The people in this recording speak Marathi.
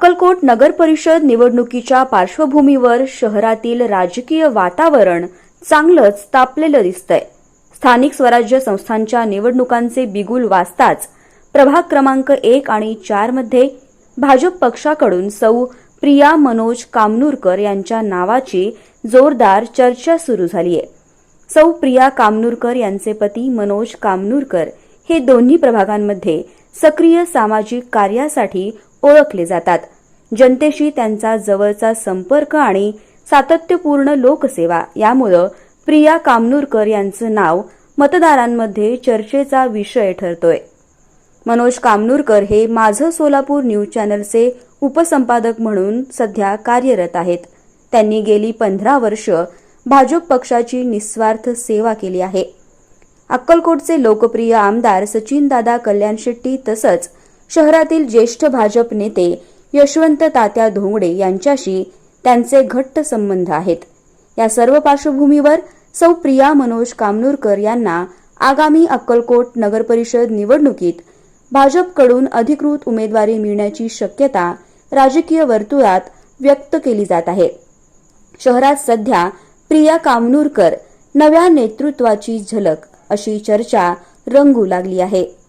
अक्कलकोट नगर परिषद निवडणुकीच्या पार्श्वभूमीवर शहरातील राजकीय वातावरण चांगलंच तापलेलं दिसतंय. स्थानिक स्वराज्य संस्थांच्या निवडणुकांचे बिगुल वाजताच प्रभाग क्रमांक एक आणि चारमध्ये भाजप पक्षाकडून सौ प्रिया मनोज कामनूरकर यांच्या नावाची जोरदार चर्चा सुरू झाली आहे सौ प्रिया कामनूरकर यांचे पती मनोज कामनूरकर हे दोन्ही प्रभागांमध्ये सक्रिय सामाजिक कार्यासाठी ओळखले जातात. जनतेशी त्यांचा जवळचा संपर्क आणि सातत्यपूर्ण लोकसेवा यामुळं प्रिया कामनूरकर यांचं नाव मतदारांमध्ये चर्चेचा विषय ठरतोय. मनोज कामनूरकर हे माझं सोलापूर न्यूज चॅनलचे उपसंपादक म्हणून सध्या कार्यरत आहेत. त्यांनी गेली पंधरा वर्ष भाजप पक्षाची निस्वार्थ सेवा केली आहे. अक्कलकोटचे लोकप्रिय आमदार सचिनदादा कल्याण शेट्टी तसंच शहरातील ज्येष्ठ भाजप नेते यशवंत तात्या धोंगडे यांच्याशी त्यांचे घट्ट संबंध आहेत. या सर्व पार्श्वभूमीवर सौ प्रिया मनोज कामनूरकर यांना आगामी अक्कलकोट नगरपरिषद निवडणुकीत भाजपकडून अधिकृत उमेदवारी मिळण्याची शक्यता राजकीय वर्तुळात व्यक्त केली जात आहे. शहरात सध्या प्रिया कामनूरकर नव्या नेतृत्वाची झलक अशी चर्चा रंगू लागली आहे.